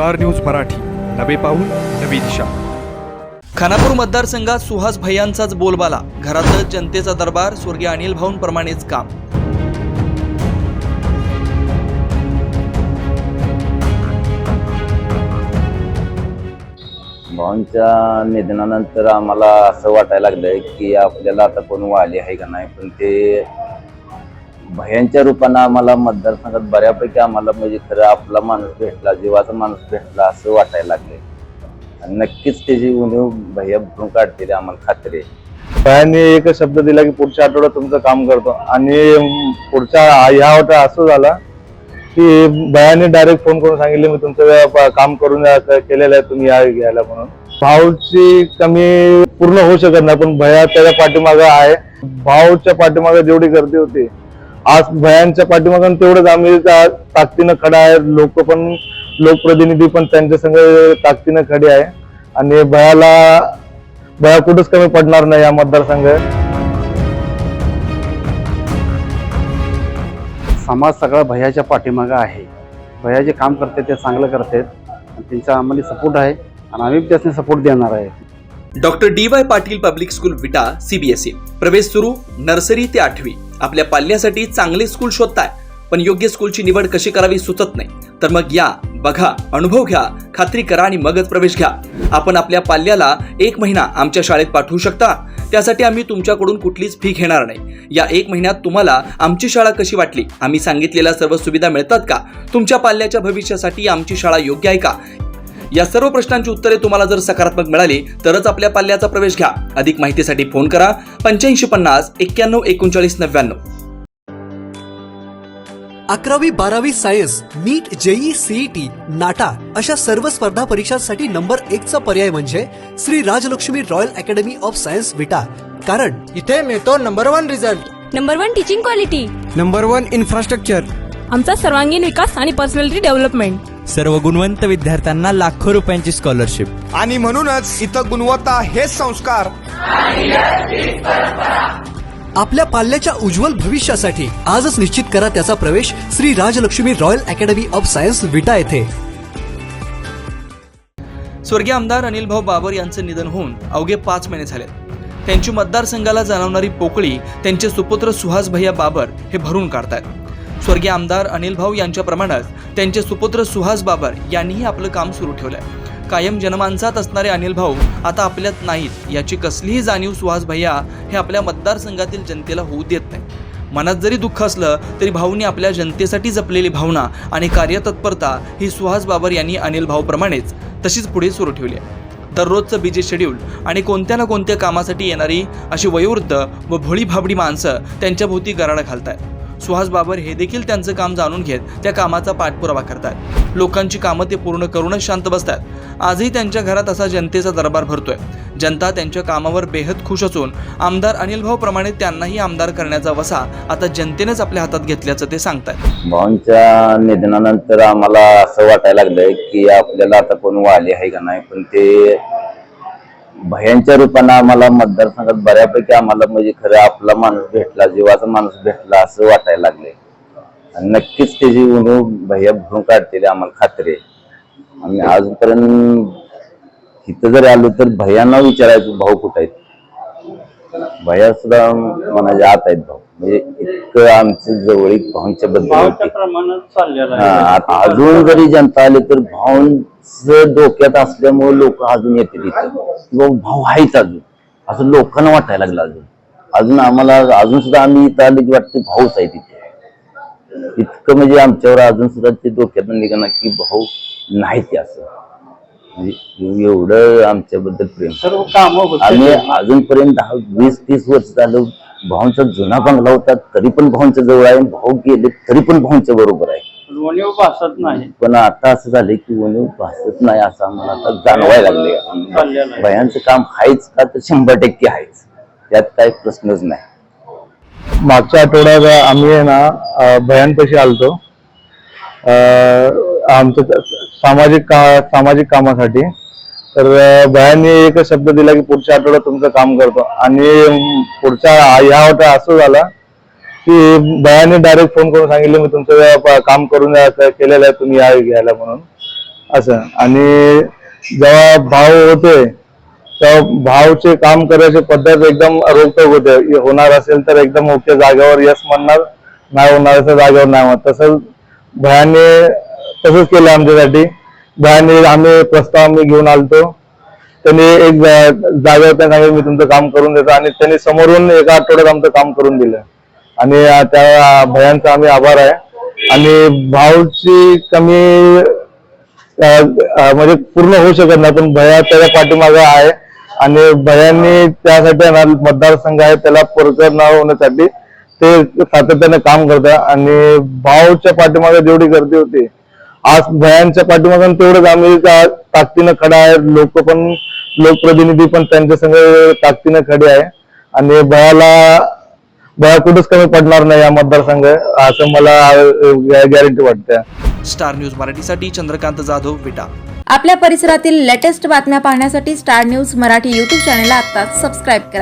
Star news Marathi. नवे पाऊल नवी दिशा. खानापूर मतदारसंघात सुहास भैयांचाच बोलबाला. घरातच जनतेचा दरबार स्वर्गीय अनिल भाऊंप्रमाणेच काम. भावांच्या निधनानंतर आम्हाला असं वाटायला लागलंय की आपल्याला आता कोण वाली आहे का नाही पण ते भयांच्या रूपानं आम्हाला मतदारसंघात बऱ्यापैकी आम्हाला म्हणजे खरं आपला माणूस भेटला जीवाचा माणूस भेटला असं वाटायला लागले आणि नक्कीच त्याची उणीव भैया भरून काढतील आम्हाला खात्री भयाने एक शब्द दिला की पुढच्या आठवड्यात तुमचं काम करतो. आणि पुढच्या ह्या आठवड्यात असं झाला की भयाने डायरेक्ट फोन करून सांगितले मी तुमचं काम करून केलेलं आहे तुम्ही या घ्यायला म्हणून. भाऊची कमी पूर्ण होऊ शकत नाही पण भया त्याच्या पाठीमागं आहे. भाऊच्या पाठीमागे जेवढी गर्दी होती आज भयांच्या पाठीमागं तेवढंच आम्ही ताकदीनं खडा आहे. लोक पण लोकप्रतिनिधी पण त्यांच्या संग ताकदीनं खडे आहे. आणि भयाला भया कुठंच कमी पडणार नाही या मतदारसंघात समाज सगळा भैयाच्या पाठीमागं आहे. भैया जे काम करते ते चांगलं करतात आणि त्यांचा आम्हाला सपोर्ट आहे. आणि आम्ही त्यासने सपोर्ट देणार आहे. Doctor D Y Patil public school Vita CBSE प्रवेश सुरू नर्सरी ते आठवी. आपल्या पाल्यासाठी चांगले स्कूल शोधताय पण योग्य स्कूलची निवड कशी करावी सुचत नाही. तर मग या बघा अनुभव घ्या खात्री करा आणि मगच प्रवेश घ्या. आपण आपल्या पाल्याला एक महिना आमच्या शाळेत पाठवू शकता. त्यासाठी आम्ही तुमच्याकडून कुठलीच फी घेणार नाही. या एक महिन्यात तुम्हाला आमची शाळा कशी वाटली? आम्ही सांगितलेल्या सर्व सुविधा मिळतात का? तुमच्या पाल्याच्या भविष्यासाठी आमची शाळा योग्य आहे का? या सर्व प्रश्नांची उत्तरे तुम्हाला जर सकारात्मक मिळाली तरच आपल्या पाल्याचा प्रवेश घ्या. अधिक माहितीसाठी फोन करा. पंच्याऐंशी पन्नास एक्क्याण्णव एकोणचाळीस नव्याण्णव. अकरावी बारावी science NEET JEE CET NATA अशा सर्व स्पर्धा परीक्षांसाठी नंबर एकचा पर्याय म्हणजे Shri Rajlakshmi royal academy of science Vita. कारण इथे मिळतो number one result. Number one teaching quality. Number one infrastructure. आमचा सर्वांगीण विकास आणि पर्सनॅलिटी डेव्हलपमेंट. सर्व गुणवंत विद्यार्थ्यांना लाखो रुपयांची स्कॉलरशिप आणि म्हणूनच इथं गुणवत्ता हेच संस्कार. आपल्या पाल्याच्या उज्ज्वल भविष्यासाठी आजच निश्चित करा त्याचा प्रवेश Shri Rajlakshmi royal academy of science Vita येथे. स्वर्गीय आमदार अनिल भाऊ बाबर यांचं निधन होऊन अवघे पाच महिने झाले. त्यांची मतदारसंघाला जाणवणारी पोकळी त्यांचे सुपुत्र सुहास भैया बाबर हे भरून काढतायत. स्वर्गीय आमदार अनिल भाऊ यांच्याप्रमाणेच त्यांचे सुपुत्र सुहास बाबर यांनीही आपलं काम सुरू ठेवलंय. कायम जनमानसात असणारे अनिल भाऊ आता आपल्यात नाहीत याची कसलीही जाणीव सुहास भैया हे आपल्या मतदारसंघातील जनतेला होऊ देत नाही मनात जरी दुःख असलं तरी भाऊंनी आपल्या जनतेसाठी जपलेली भावना आणि कार्यतत्परता ही सुहास बाबर यांनी अनिल भाऊप्रमाणेच तशीच पुढे सुरू ठेवली आहे. दररोजचं बिजी शेड्यूल आणि कोणत्या ना कोणत्या कामासाठी येणारी अशी वयोवृद्ध व भोळी भाबडी माणसं त्यांच्या भोवती गराडा घालतायत. सुहास बाबर हे देखील त्यांचं काम जाणून घेत त्या कामाचा पाठपुरावा करतात. लोकांची कामं ते पूर्ण करूनच शांत बसतात. आजही त्यांच्या घरात असा जनतेचा दरबार भरतोय. जनता त्यांच्या कामावर बेहद खुश असून आमदार अनिल भाऊ प्रमाणे त्यांनाही आमदार करण्याचा वसा आता जनतेनेच आपल्या हातात घेतल्याचं ते सांगतात. भाऊंच्या निधनानंतर आम्हाला असं वाटायला लागलंय की आपल्याला आता कोण वाले आहे का नाही पण ते भयांच्या रूपानं आम्हाला मतदारसंघात बऱ्यापैकी आम्हाला म्हणजे खरं आपला माणूस भेटला जीवाचा माणूस भेटला असं वाटायला लागले आणि नक्कीच त्याची उणीव भैया भरून काढतील आम्हाला खात्री आहे. आम्ही अजूनपर्यंत इथं जरी आलो तर भैयांना विचारायचो भाऊ कुठं आहेत? भैया सुद्धा मनाच्या आत आहेत भाऊ. म्हणजे इतकं आमचं जवळीक भाऊंच्या बद्दल अजून जरी जनता आली तर भाऊंच डोक्यात असल्यामुळे लोक अजून येते तिथं किंवा भाऊ आहेच अजून. असं लोकांना वाटायला लागलं अजून. अजून आम्हाला अजून सुद्धा आम्ही इथं आले की वाटते भाऊच आहे तिथे इतकं म्हणजे आमच्यावर अजून सुद्धा ते डोक्यात निघणं की भाऊ नाही ते असं. म्हणजे एवढं आमच्याबद्दल प्रेम. सर्व कामं आम्ही अजूनपर्यंत दहा वीस तीस वर्ष झालं भाऊंचा जुना बंगला होता तरी पण भाऊंच्या जवळ आहे. भाऊ गेले तरी पण भाऊंच्या बरोबर आहे. भासत नाही. पण आता असं झालंय की उणीव भासत नाही असं आम्हाला आता जाणवायला लागले भयांचं काम आहेच का तर शंभर टक्के आहेच. त्यात काही प्रश्नच नाही. मागच्या आठवड्यात आम्ही आहे ना भयांपाशी आलतो. अं, आमचं सामाजिक का सामाजिक कामासाठी तर भयाने एक एकच शब्द दिला की पुढच्या आठवड्यात तुमचं काम करतो. आणि पुढच्या ह्या आठवड्यात असं झालं की भयाने डायरेक्ट फोन करून सांगितले मी तुमचं काम करून केलेलं आहे तुम्ही या घ्यायला म्हणून. असं. आणि जेव्हा भाव होते तेव्हा भावचे काम करायची पद्धत एकदम रोखटोक होते. होणार असेल तर एकदम ओके जागेवर यस म्हणणार नाही होणार असं जागेवर नाही म्हणत तसंच भयाने तसंच केलं आमच्यासाठी. भयाने आम्ही प्रस्ताव आम्ही घेऊन आलतो. त्यांनी एक जागेवर त्यांना सांगितलं मी तुमचं काम करून देतो. आणि त्यांनी समोरून एका आठवड्यात आमचं काम करून दिलं. आणि त्या भयांचा आम्ही आभार आहे. आणि भावची कमी म्हणजे पूर्ण होऊ शकत नाही पण भया त्याच्या पाठीमागे आहे. आणि भयांनी त्यासाठी मतदारसंघ आहे त्याला परकर न होण्यासाठी ते सातत्याने काम करतात. आणि भावच्या पाठीमागे जेवढी गर्दी होती आज भयांच्या पाठीमागून तेवढंच आम्ही ताकदीनं खडा आहे. लोक पण लोकप्रतिनिधी पण त्यांच्या संग ताकदीनं खडे आहे. आणि भयाला भया कुठेच कमी पडणार नाही या मतदारसंघ असं मला गॅरंटी वाटते. स्टार न्यूज मराठीसाठी चंद्रकांत जाधव विटा. आपल्या परिसरातील लेटेस्ट बातम्या पाहण्यासाठी स्टार न्यूज मराठी यूट्यूब चॅनलला आत्ताच सबस्क्राईब करा.